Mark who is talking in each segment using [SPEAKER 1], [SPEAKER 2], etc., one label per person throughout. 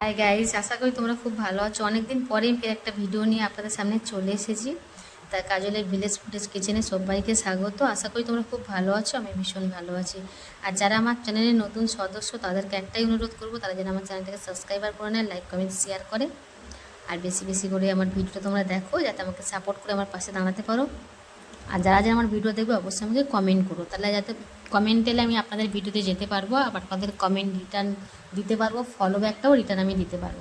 [SPEAKER 1] Hi guys আশা করি তোমরা খুব ভালো আছো। অনেকদিন পরেই ফের একটা ভিডিও নিয়ে আপনাদের সামনে চলে এসেছি। তার কাজলের ভিলেজ ফুটেজ কিচেনে সবাইকে স্বাগত। আশা করি তোমরা খুব ভালো আছো, আমি ভীষণ ভালো আছি। আর যারা আমার চ্যানেলের নতুন সদস্য, তাদেরকে একটাই অনুরোধ করব, তারা যেন আমার চ্যানেলটাকে সাবস্ক্রাইবার করে নেয় লাইক কমেন্ট শেয়ার করে। আর বেশি বেশি করে আমার ভিডিওটা তোমরা দেখো, যাতে আমাকে সাপোর্ট করে আমার পাশে দাঁড়াতে পারো। আর যারা যারা আমার ভিডিও দেখবে, অবশ্যই আমাকে কমেন্ট করো। তাহলে যাতে কমেন্ট আমি আপনাদের ভিডিওতে যেতে পারব, আবার আপনাদের কমেন্ট রিটার্ন দিতে পারব ফলো ব্যাকটাও রিটার্ন আমি দিতে পারব।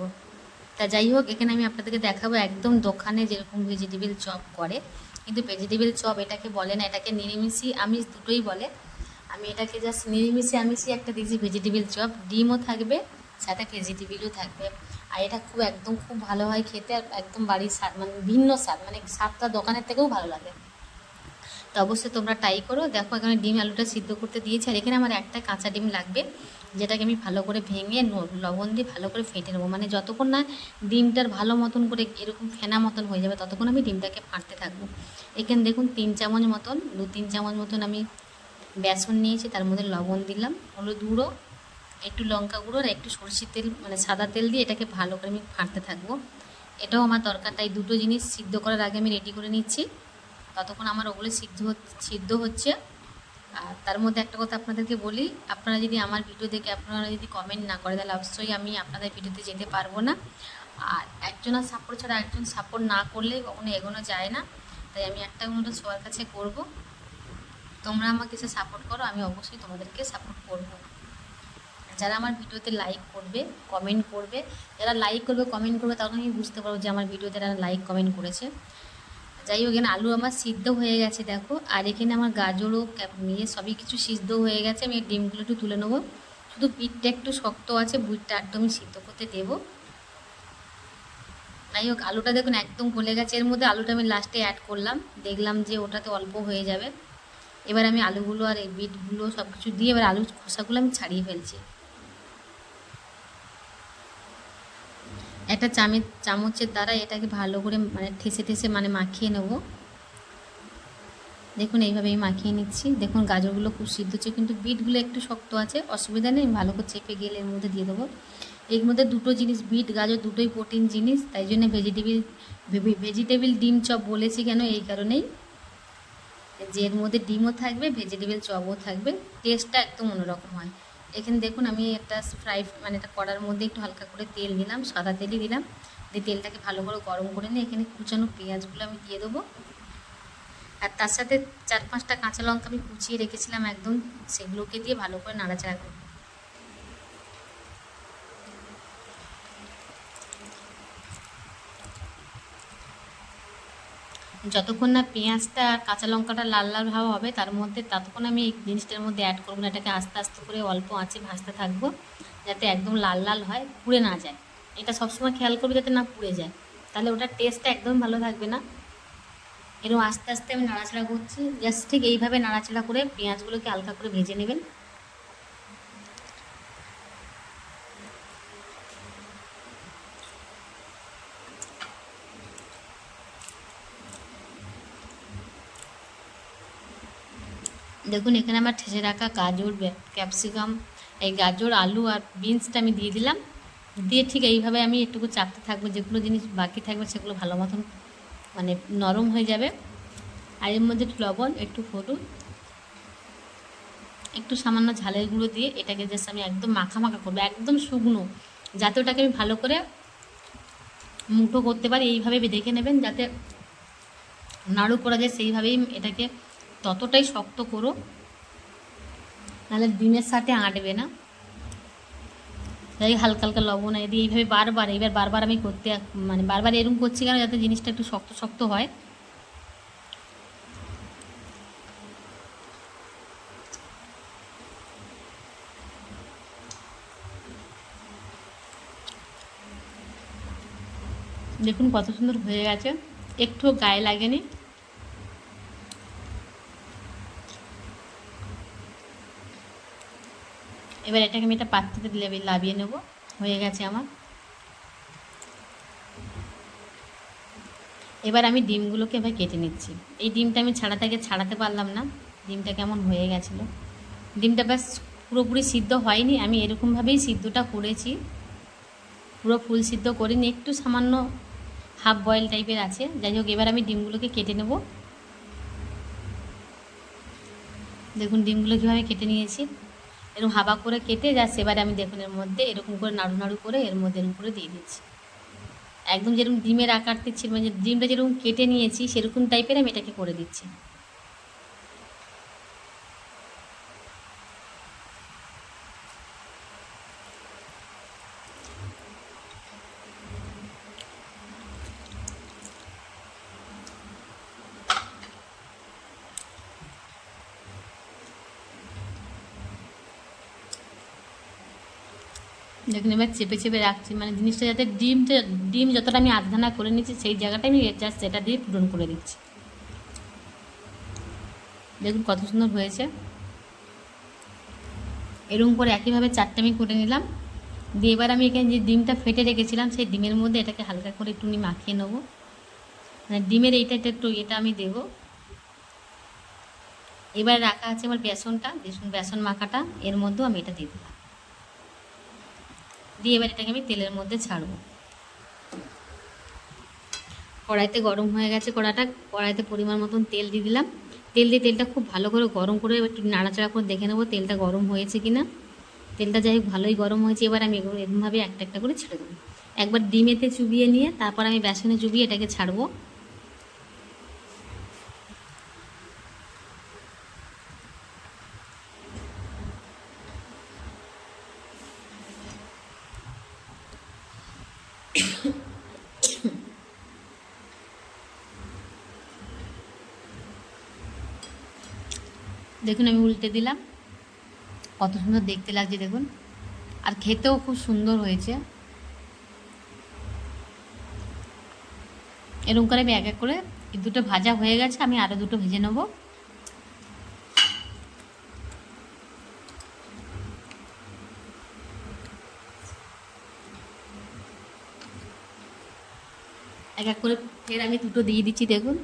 [SPEAKER 1] তা যাই হোক, এখানে আমি আপনাদেরকে দেখাবো, একদম দোকানে যেরকম ভেজিটেবিল চপ করে। কিন্তু ভেজিটেবিল চপ এটাকে বলে না, এটাকে নিরামিষি আমিষ দুটোই বলে। আমি এটাকে জাস্ট নিরামিষি আমিষই একটা দিয়েছি ভেজিটেবিল চপ ডিমও থাকবে, সাথে ভেজিটেবিলও থাকবে। আর এটা খুব, একদম খুব ভালো হয় খেতে, আর একদম বাড়ির স্বাদ মানে ভিন্ন স্বাদ মানে স্বাদটা দোকানের থেকেও ভালো লাগে। তো অবশ্যই তোমরা ট্রাই করো। দেখো, এখানে ডিম আলুটা সিদ্ধ করতে দিয়েছি, আর এখানে আমার একটা কাঁচা ডিম লাগবে, যেটাকে আমি ভালো করে ভেঙে লবণ দিয়ে ভালো করে ফেটে নেব। মানে যতক্ষণ না ডিমটার ভালো মতন করে এরকম ফেনা মতন হয়ে যাবে, ততক্ষণ আমি ডিমটাকে ফাটতে থাকব। এখানে দেখুন, তিন চামচ মতন, দু তিন চামচ মতন আমি বেসন নিয়েছি, তার মধ্যে লবণ দিলাম, হলুদ গুঁড়ো, একটু লঙ্কা গুঁড়ো, আর একটু সরষের তেল মানে সাদা তেল দিয়ে এটাকে ভালো করে আমি ফাটতে থাকব। এটাও আমার দরকার, তাই দুটো জিনিস সিদ্ধ করার আগে আমি রেডি করে নিচ্ছি। ততক্ষণ আমার ওগুলো সিদ্ধ সিদ্ধ হচ্ছে। আর তার মধ্যে একটা কথা আপনাদেরকে বলি, আপনারা যদি আমার ভিডিও দেখে আপনারা যদি কমেন্ট না করে, তাহলে অবশ্যই আমি আপনাদের ভিডিওতে যেতে পারব না। আর একজনের সাপোর্ট ছাড়া একজন সাপোর্ট না করলে কখনো এগোনো যায় না। তাই আমি একটা অনুরোধ সবার কাছে করব, তোমরা আমাকে এসে সাপোর্ট করো, আমি অবশ্যই তোমাদেরকে সাপোর্ট করব। যারা আমার ভিডিওতে লাইক করবে কমেন্ট করবে, যারা লাইক করবে কমেন্ট করবে তখন আমি বুঝতে পারব যে আমার ভিডিওতে তারা লাইক কমেন্ট করেছে। যাই হোক, এখানে আলু আমার সিদ্ধ হয়ে গেছে, দেখো। আর এখানে আমার গাজরও নিয়ে সবই কিছু সিদ্ধ হয়ে গেছে। আমি ডিমগুলো একটু তুলে নেব। শুধু পিঠটা একটু শক্ত আছে, বুটটা একদমই সিদ্ধ করতে দেবো। যাই হোক, আলুটা দেখুন একদম গলে গেছে। এর মধ্যে আলুটা আমি লাস্টে অ্যাড করলাম। দেখলাম যে ওটাতে অল্প হয়ে যাবে। এবার আমি আলুগুলো আর এই বিটগুলো সব কিছু দিয়ে এবার আলুর খোসাগুলো আমি ছাড়িয়ে ফেলছি। একটা চামচ চামচের দ্বারা এটাকে ভালো করে মানে ঠেসে ঠেসে মানে মাখিয়ে নেব। দেখুন এইভাবে আমি মাখিয়ে নিচ্ছি। দেখুন, গাজরগুলো খুব সিদ্ধ হচ্ছে, কিন্তু বিটগুলো একটু শক্ত আছে, অসুবিধা নেই, ভালো করে চেপে গেলে এর মধ্যে দিয়ে দেবো। এর মধ্যে দুটো জিনিস, বিট, গাজর, দুটোই প্রোটিন জিনিস, তাই জন্য ভেজিটেবিল ভেজিটেবিল ডিম চপ বলেছি কেন, এই কারণেই। যে এর মধ্যে ডিমও থাকবে, ভেজিটেবিল চপও থাকবে, টেস্টটা একদম অন্যরকম হয়। এখানে দেখুন আমি একটা ফ্রাই মানে একটা কড়ার মধ্যে একটু হালকা করে তেল নিলাম, সাদা তেলই দিলাম। দিয়ে তেলটাকে ভালো করে গরম করে নিয়ে এখানে কুচানো পেঁয়াজগুলো আমি দিয়ে দেবো। আর তার সাথে চার পাঁচটা কাঁচা লঙ্কা আমি কুচিয়ে রেখেছিলাম একদম, সেগুলোকে দিয়ে ভালো করে নাড়াচাড়া করব যতক্ষণ না পেঁয়াজটা আর কাঁচা লঙ্কাটা লাল লাল ভাব হবে, তার মধ্যে ততক্ষণ আমি এই জিনিসটার মধ্যে অ্যাড করব না, এটাকে আস্তে আস্তে করে অল্প আঁচে ভাজতে থাকব, যাতে একদম লাল লাল হয়, পুড়ে না যায়। এটা সবসময় খেয়াল করবে যাতে না পুড়ে যায়। তাহলে ওটার টেস্টটা একদম ভালো থাকবে না। এরকম আস্তে আস্তে আমি নাড়াচাড়া করছি জাস্ট ঠিক এইভাবে নাড়াচাড়া করে পেঁয়াজগুলোকে হালকা করে ভেজে নেবেন। দেখুন, এখানে আমার ঠেসে রাখা গাজর ক্যাপসিকাম, এই গাজর, আলু আর বিনসটা আমি দিয়ে দিলাম। দিয়ে ঠিক এইভাবে আমি একটুকু চাপতে থাকব, যেগুলো জিনিস বাকি থাকবে সেগুলো ভালো মতন মানে নরম হয়ে যাবে। আর এর মধ্যে একটু লবণ, একটু হলুদ, একটু সামান্য ঝালের গুঁড়ো দিয়ে এটাকে জাস্ট আমি একদম মাখা মাখা করব, একদম শুকনো, যাতে ওটাকে আমি ভালো করে মুঠো করতে পারি। এইভাবে দেখে নেবেন, যাতে নাড়ু করা যায়, সেইভাবেই এটাকে ততটাই শক্ত করো। নাহলে ডিমের সাথে আঁটবে না। তাই হালকা হালকা লবণ দিয়ে এইভাবে বারবার, এইবার বারবার আমি করতে মানে বারবার এরকম করছি কেন যাতে জিনিসটা একটু শক্ত শক্ত হয়। দেখুন কত সুন্দর হয়ে গেছে। একটু গায়ে লাগেনি। এবার এটাকে আমি একটা পাত্রতে লাভিয়ে নেব। হয়ে গেছে আমার। এবার আমি ডিমগুলোকে এবার কেটে নিচ্ছি। এই ডিমটা আমি আগে ছাড়াতে পারলাম না। ডিমটা কেমন হয়ে গেছিল। ডিমটা ব্যাস পুরোপুরি সিদ্ধ হয়নি। আমি এরকমভাবেই সিদ্ধটা করেছি। পুরো ফুল সিদ্ধ করিনি। একটু সামান্য হাফ বয়েল টাইপের আছে। যাই হোক, এবার আমি ডিমগুলোকে কেটে নেব। দেখুন, ডিমগুলো কীভাবে কেটে নিয়েছি। এরকম হাবা করে কেটে যা এবারে আমি দেখুন এর মধ্যে এরকম করে নাড়ু নাড়ু করে এর মধ্যে এরকম করে দিয়ে দিচ্ছি। একদম যেরকম ডিমের আকার দিচ্ছি মানে ডিমটা যেরকম কেটে নিয়েছি, সেরকম টাইপের আমি এটাকে করে দিচ্ছি। দেখুন, এবার চেপে চেপে রাখছি। মানে জিনিসটা যাতে ডিমটা, ডিম যতটা আমি আধখানা করে নিচ্ছি সেই জায়গাটা আমি জাস্ট সেটা দিয়ে পূরণ করে দিচ্ছি। দেখুন কত সুন্দর হয়েছে। এরকম করে একইভাবে চারটে আমি করে নিলাম। দিয়ে এবার আমি এখানে যে ডিমটা ফেটে রেখেছিলাম, সেই ডিমের মধ্যে এটাকে হালকা করে একটু মাখিয়ে নেব। মানে ডিমের এইটা একটু এটা আমি দেবো। এবার রাখা আছে আমার বেসনটা। দেখুন, বেসন মাখাটা, এর মধ্যেও আমি এটা দিয়ে দিলাম। দিয়ে এবার এটাকে আমি তেলের মধ্যে ছাড়ব। কড়াইতে গরম হয়ে গেছে কড়াটা, কড়াইতে পরিমাণ মতন তেল দিয়ে দিলাম। তেল দিয়ে তেলটা খুব ভালো করে গরম করে একটু নাড়াচাড়া করে দেখে নেব তেলটা গরম হয়েছে কি না তেলটা যাই হোক ভালোই গরম হয়েছে, এবার আমি এরকমভাবে একটা একটা করে ছেড়ে দেবো। একবার ডিমেতে চুবিয়ে নিয়ে তারপর আমি বেসনে চুবিয়ে এটাকে ছাড়বো। দেখুন, আমি উল্টে দিলাম। কত সুন্দর দেখতে লাগছে, দেখুন। আর খেতেও খুব সুন্দর হয়েছে। এরকম করে আমি এক এক করে দুটো ভাজা হয়ে গেছে, আমি আরও দুটো ভেজে নেব। এক এক করে ফের আমি দুটো দিয়ে দিচ্ছি, দেখুন।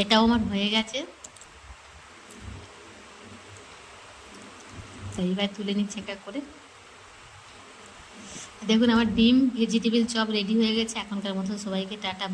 [SPEAKER 1] এটাও আমার হয়ে গেছে। এইবার তুলে নিচ্ছে একটা করে। দেখুন আমার ডিম ভেজিটেবিল চপ রেডি হয়ে গেছে। এখনকার মতো সবাইকে টাটা।